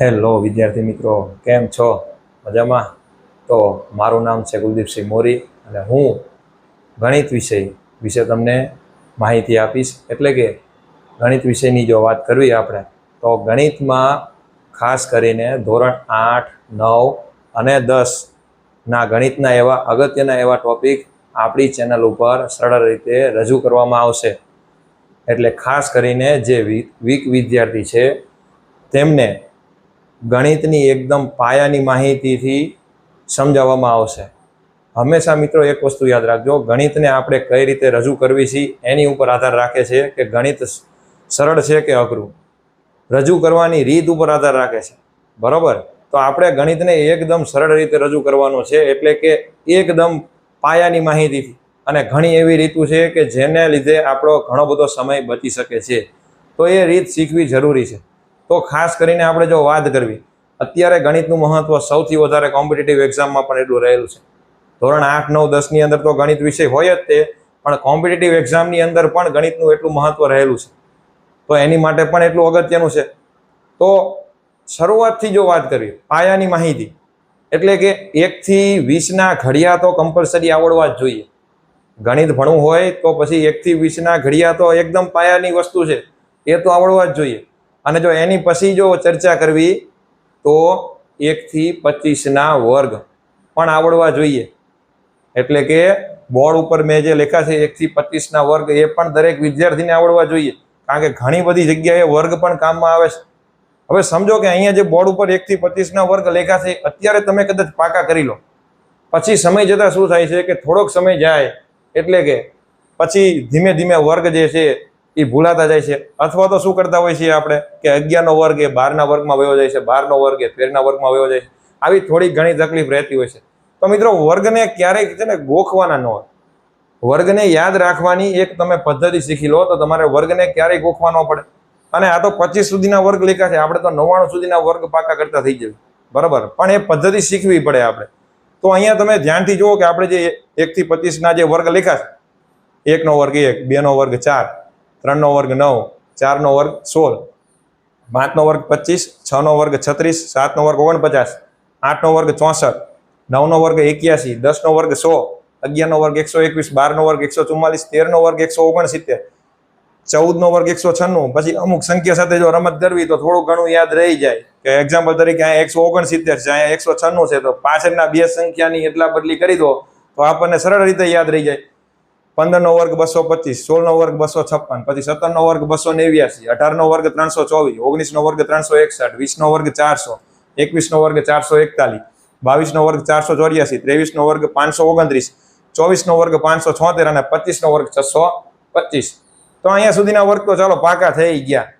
Hello વિદ્યાર્થી મિત્રો, કેમ છો? મજામાં? તો મારું નામ છે કુલદીપસિંહ મોરી અને હું ગણિત વિષય વિશે તમને માહિતી આપીશ. એટલે કે ગણિત વિષયની જો વાત કરવી આપણે, તો ગણિતમાં ખાસ કરીને ધોરણ આઠ, નવ અને દસના ગણિતના એવા અગત્યના એવા ટોપિક આપણી ચેનલ ઉપર સરળ રીતે રજૂ કરવામાં આવશે. એટલે ખાસ કરીને જે વીક વિદ્યાર્થી છે, તેમને ગણિતની એકદમ પાયાની માહિતીથી સમજાવવામાં આવશે. હંમેશા મિત્રો એક વસ્તુ યાદ રાખજો, ગણિતને આપણે કઈ રીતે રજૂ કરવી છે એની ઉપર આધાર રાખે છે કે ગણિત સરળ છે કે અઘરું? રજૂ કરવાની રીત ઉપર આધાર રાખે છે. બરાબર? તો આપણે ગણિતને એકદમ સરળ રીતે રજૂ કરવાનું છે એટલે કે એકદમ પાયાની માહિતીથી. અને ઘણી એવી રીતું છે કે જેને લીધે આપણો ઘણો બધો સમય બચી શકે છે. તો એ રીત શીખવી જરૂરી છે. તો ખાસ કરીને આપણે જો વાત કરવી, અત્યારે ગણિતનું મહત્વ સૌથી વધારે કોમ્પિટિટિવ એક્ઝામમાં પણ એટલું રહેલું છે. ધોરણ આઠ, નવ દસની અંદર તો ગણિત વિષય હોય જ તે, પણ કોમ્પિટિટિવ એક્ઝામની અંદર પણ ગણિતનું એટલું મહત્વ રહેલું છે. તો એની માટે પણ એટલું અગત્યનું છે. તો શરૂઆતથી જો વાત કરીએ, પાયાની માહિતી, એટલે કે એકથી વીસના ઘડિયા તો કમ્પલસરી આવડવા જ જોઈએ. ગણિત ભણવું હોય તો પછી એકથી વીસના ઘડિયા તો એકદમ પાયાની વસ્તુ છે, એ તો આવડવા જ જોઈએ. અને જો એની પછી જો ચર્ચા કરવી, તો એકથી પચીસના વર્ગ પણ આવડવા જોઈએ. એટલે કે બોર્ડ ઉપર મેં જે લેખા છે એકથી પચીસના વર્ગ, એ પણ દરેક વિદ્યાર્થીને આવડવા જોઈએ. કારણ કે ઘણી બધી જગ્યાએ વર્ગ પણ કામમાં આવે છે. હવે સમજો કે અહીંયા જે બોર્ડ ઉપર એકથી પચીસના વર્ગ લેખા છે, અત્યારે તમે કદાચ પાકા કરી લો. પછી સમય જતાં શું થાય છે કે થોડોક સમય જાય, એટલે કે પછી ધીમે ધીમે વર્ગ જે છે એ ભૂલાતા જાય છે. અથવા તો શું કરતા હોય છીએ આપણે? કે અગિયારનો વર્ગ એ બારના વર્ગમાં વયો જાય છે, બારનો વર્ગ એ તેરના વર્ગમાં વયો જાય છે. આવી થોડી ઘણી તકલીફ રહેતી હોય છે. તો મિત્રો, વર્ગને ક્યારેક છે ને ગોખવાના ન હોય. વર્ગને યાદ રાખવાની એક તમે પદ્ધતિ શીખી લો, તો તમારે વર્ગને ક્યારેય ગોખવાનો પડે. અને આ તો પચીસ સુધીના વર્ગ લેખા છે, આપણે તો નવ્વાણું સુધીના વર્ગ પાકા કરતા થઈ જાય બરાબર? પણ એ પદ્ધતિ શીખવી પડે આપણે. તો અહીંયા તમે ધ્યાનથી જુઓ કે આપણે જે એકથી પચીસના જે વર્ગ લેખા છે, એકનો વર્ગ એક, બેનો વર્ગ ચાર ત્રણનો વર્ગ નવ, ચારનો વર્ગ સોળ, પાંચનો વર્ગ પચીસ, છનો વર્ગ છત્રીસ, સાતનો વર્ગ ઓગણપચાસ, આઠનો વર્ગ ચોસઠ, નવનો વર્ગ એક્યાસી, દસનો વર્ગ સો, અગિયારનો વર્ગ એકસો એકવીસ, બારનો વર્ગ એકસો ચુમ્માલીસ, તેરનો વર્ગ એકસો ઓગણસિત્તેર, ચૌદનો વર્ગ એકસો છન્નું, પછી અમુક સંખ્યા સાથે જો રમત કરવી તો થોડું ઘણું યાદ રહી જાય. કે એક્ઝામ્પલ તરીકે અહીંયા એકસો ઓગણસિત્તેર છે, અહીંયા એકસો છન્નું છે, તો પાછળના બે સંખ્યાની એટલા બદલી કરી દો, તો આપણને સરળ રીતે યાદ રહી જાય. પંદરનો વર્ગ બસો પચીસ, સોળનો વર્ગ બસો છપ્પન, પછી સત્તરનો વર્ગ બસો નેવ્યાસી, અઢારનો વર્ગ ત્રણસો ચોવીસ, ઓગણીસનો વર્ગ ત્રણસો એકસઠ, વીસનો વર્ગ ચારસો, એકવીસનો વર્ગ ચારસો એકતાલીસ, બાવીસનો વર્ગ ચારસો ચોર્યાસી, ત્રેવીસનો વર્ગ પાંચસો ઓગણત્રીસ, ચોવીસનો વર્ગ પાંચસો છોતેર અને પચીસનો વર્ગ છસો પચીસ. તો અહીંયા સુધીના વર્ગ તો ચાલો પાકા થઈ ગયા.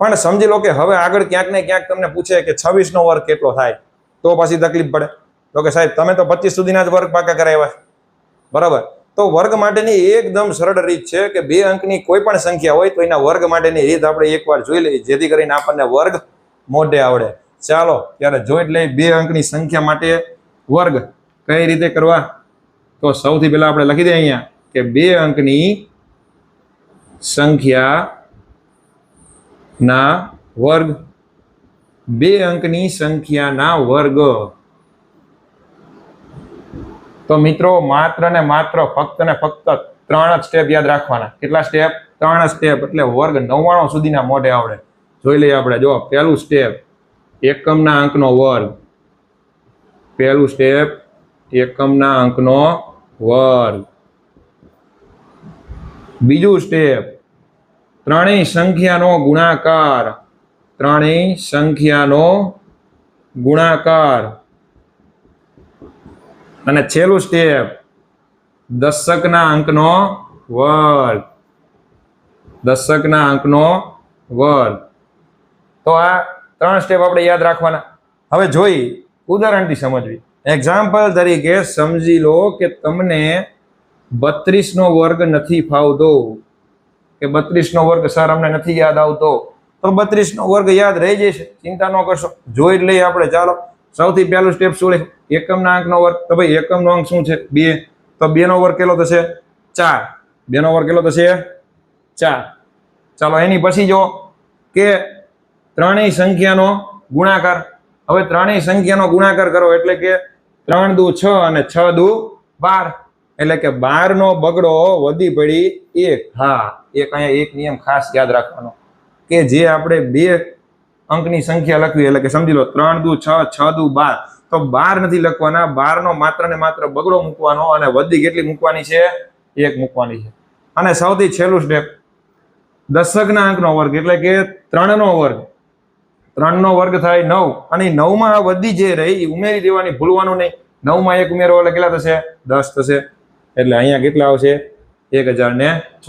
પણ સમજી લો કે હવે આગળ ક્યાંક ને ક્યાંક તમને પૂછે કે છવ્વીસનો વર્ગ કેટલો થાય? તો પછી તકલીફ પડે. તો કે સાહેબ, તમે તો પચીસ સુધીના જ વર્ગ પાકા કરાવ્યા. બરાબર? તો વર્ગ માટેની એકદમ સરળ રીત છે કે બે અંકની કોઈ પણ સંખ્યા હોય તો એના વર્ગ માટેની રીત આપણે એકવાર જોઈ લઈએ, જેથી કરીને આપણને વર્ગ મોઢે આવડે. ચાલો, ત્યારે જોઈ લઈ બે અંકની સંખ્યા માટે વર્ગ કઈ રીતે કરવા? તો સૌથી પહેલા આપણે લખી દઈએ અહીંયા કે બે અંકની સંખ્યા ના વર્ગ, બે અંકની સંખ્યાના વર્ગ. તો મિત્રો, માત્ર ને માત્ર ફક્ત ને ફક્ત ત્રણ જ સ્ટેપ યાદ રાખવાના. કેટલા સ્ટેપ ત્રણ સ્ટેપ એટલે વર્ગ નવ્વાણું સુધીના મોઢે આવડે. જોઈ લઈએ આપણે. જો પહેલું સ્ટેપ એકમના અંકનો વર્ગ. પહેલું સ્ટેપ એકમના અંકનો વર્ગ. બીજું સ્ટેપ ત્રણેય સંખ્યાનો ગુણાકાર. ત્રણેય સંખ્યાનો ગુણાકાર. અને છેલ્લું સ્ટેપ, દશકના અંકનો વર્ગ. દશકના અંકનો વર્ગ. તો આ ત્રણ સ્ટેપ આપણે યાદ રાખવાના. હવે જોઈ, ઉદાહરણથી સમજવી. એક્ઝામ્પલ તરીકે સમજી લો કે તમને બત્રીસનો વર્ગ નથી ફાવતો. કે બત્રીસનો વર્ગ સર અમને નથી યાદ આવતો. તો બત્રીસનો વર્ગ યાદ રહી જશે. ચિંતા ન કરશો. જોઈ લઈએ આપણે. ચાલો. સૌથી પહેલું સ્ટેપ શું લે એકમના અંકનો વર્ગ. તો ભાઈ, એકમનો અંક શું છે? બે. તો બેનો વર્ગ કેટલો થશે? ચાર. બેનો વર્ગ કેટલો થશે? ચાર. ચાલો, એની પછી જો કે ત્રણેય સંખ્યાનો ગુણાકાર. હવે ત્રણેય સંખ્યાનો ગુણાકાર કરો, એટલે કે ત્રણ દુ છ અને છ દુ બાર. એટલે કે બાર નો બગડો વધી પડી એક. હા, એક અહીંયા એક નિયમ ખાસ યાદ રાખવાનો કે જે આપણે બે અંકની સંખ્યા લખવી એટલે કે સમજી લો ત્રણ દુ છ છ દુ બાર. તો બાર નથી લખવાના બાર નો માત્ર ને માત્ર બગડો મૂકવાનો અને વધી કેટલી મૂકવાની છે? એક મૂકવાની છે. અને સૌથી છેલ્લું સ્ટેપ દશકના અંકનો વર્ગ એટલે કે ત્રણનો વર્ગ. ત્રણનો વર્ગ થાય નવ. અને નવમાં આ વધી જે રહી એ ઉમેરી દેવાની, ભૂલવાનું નહીં. નવમાં એક ઉમેરો એટલે કેટલા થશે? દસ થશે. એટલે અહીંયા કેટલા આવશે? એક હજાર ને છ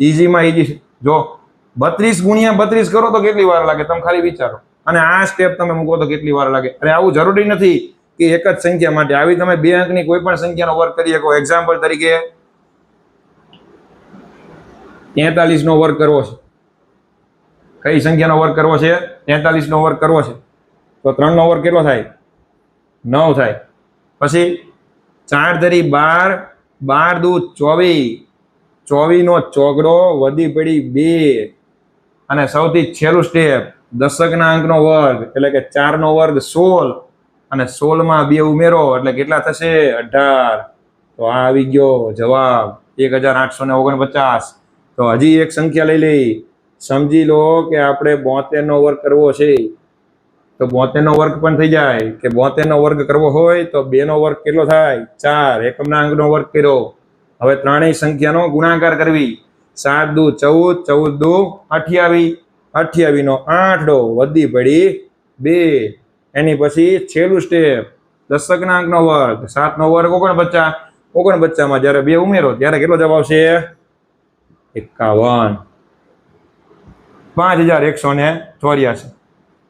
ઇઝીમાં ઇઝી જો બત્રીસ ગુણ્યા બત્રીસ કરો તો કેટલી વાર લાગે? તમે ખાલી વિચારો. અને આ સ્ટેપ તમે મૂકો તો કેટલી વાર લાગે? અને આવું જરૂરી નથી કે એક જ સંખ્યા માટે. આવી તમે બે અંકની કોઈ પણ સંખ્યાનો વર્ગ કરી શકો. એક્ઝામ્પલ તરીકે તેતાલીસ નો વર્ગ કરવો છે. કઈ સંખ્યાનો વર્ગ કરવો છે? તેતાલીસ નો વર્ગ કરવો છે. તો ત્રણ નો વર્ગ કેટલો થાય? નવ થાય. પછી ચાર ધરી બાર બાર દૂ ચોવીસ. ચોવીસ નો ચોગડો વધી પડી બે. અને સૌથી છેલ્લું સ્ટેપ દશકના અંકનો વર્ગ, એટલે કે ચાર નો વર્ગ સોળ, અને સોળમાં બે ઉમેરો, એટલે કેટલા થશે? અઢાર. તો આ આવી ગયો જવાબ, એક હજાર આઠસો ને ઓગણપચાસ. તો હજી એક સંખ્યા લઈ લઈ. સમજી લો કે આપણે બોતેર નો વર્ગ કરવો છે. તો બોતેરનો વર્ગ પણ થઈ જાય. કે બોતેર નો વર્ગ કરવો હોય તો બેનો વર્ગ કેટલો થાય? ચાર. એકમના અંકનો વર્ગ કર્યો. હવે ત્રણેય સંખ્યાનો ગુણાકાર કરવી. સાત દુ ચૌદ ચૌદ દુ અઠ્યાવીસ અઠ્યાવીસ નો આઠડો વધી પડી. બે. એની પછી છેલ્લું સ્ટેપ દશકના અંકનો વર્ગ. સાત નો વર્ગ ઓગણ બચ્ચામાં જ્યારે બે ઉમેરો, ત્યારે કેટલો જવાબ આવશે? એકાવન. પાંચ હજાર એકસો ને ચોર્યાસી.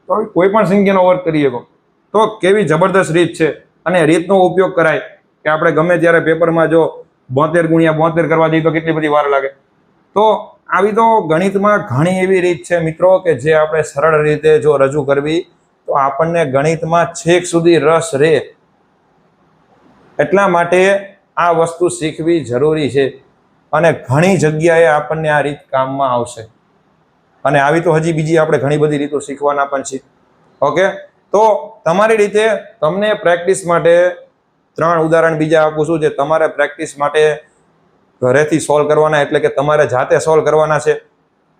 તો કોઈ પણ સંખ્યાનો વર્ગ કરી શકો. તો કેવી જબરદસ્ત રીત છે. અને રીતનો ઉપયોગ કરાય. કે આપણે ગમે ત્યારે પેપરમાં જો બોતેર ગુણ્યા બોતેર કરવા જઈએ તો કેટલી બધી વાર લાગે? તો આવી તો ગણિતમાં ઘણી એવી રીત છે મિત્રો કે જે આપણે સરળ રીતે જો રજૂ કરવી, તો આપણને ગણિતમાં છેક સુધી રસ રહે. એટલા માટે આ વસ્તુ શીખવી જરૂરી છે અને ઘણી જગ્યાએ આપણને આ રીત કામમાં આવશે. અને આવી તો હજી બીજી આપણે ઘણી બધી રીતો શીખવાના પણ છે ઓકે? તો તમારી રીતે તમને પ્રેક્ટિસ માટે ત્રણ ઉદાહરણ બીજા આપું છું જે તમારે પ્રેક્ટિસ માટે ઘરેથી સોલ્વ કરવાના એટલે કે તમારે જાતે સોલ્વ કરવાના છે.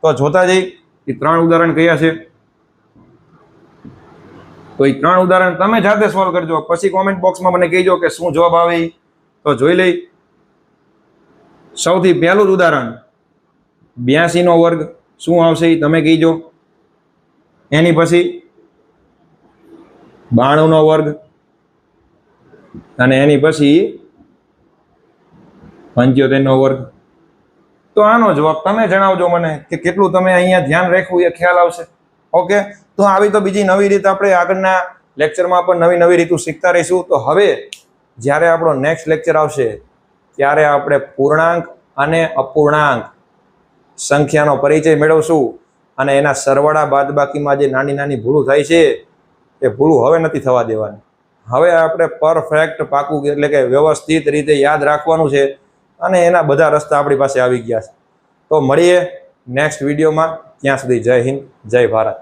તો જોતા જઈ, એ ત્રણ ઉદાહરણ કયા છે? તો એ ત્રણ ઉદાહરણ તમે જાતે સોલ્વ કરજો. પછી કોમેન્ટ બોક્સમાં મને કહેજો કે શું જવાબ આવે. તો જોઈ લઈ. સૌથી પહેલું જ ઉદાહરણ બ્યાસી નો વર્ગ શું આવશે એ તમે કહીજો. એની પછી બાણું નો વર્ગ. અને એની પછી પંચોતેર નો વર્ગ. તો આનો જવાબ તમે જણાવજો મને કે કેટલું તમે અહીંયા ધ્યાન રાખવું એ ખ્યાલ આવશે. ઓકે? તો આવી તો બીજી નવી રીત આપણે આગળના લેક્ચરમાં પણ નવી નવી રીતું શીખતા રહીશું. તો હવે જ્યારે આપણો નેક્સ્ટ લેક્ચર આવશે, ત્યારે આપણે પૂર્ણાંક અને અપૂર્ણાંક સંખ્યાનો પરિચય મેળવશું અને એના સરવાળા બાદબાકીમાં જે નાની નાની ભૂલો થાય છે, એ ભૂલું હવે નથી થવા દેવાની. હવે આપણે પરફેક્ટ પાકું એટલે કે વ્યવસ્થિત રીતે યાદ રાખવાનું છે. અને એના બધા રસ્તા આપણી પાસે આવી ગયા છે. તો મળીએ નેક્સ્ટ વિડીયોમાં ત્યાં સુધી જય હિન્દ, જય ભારત.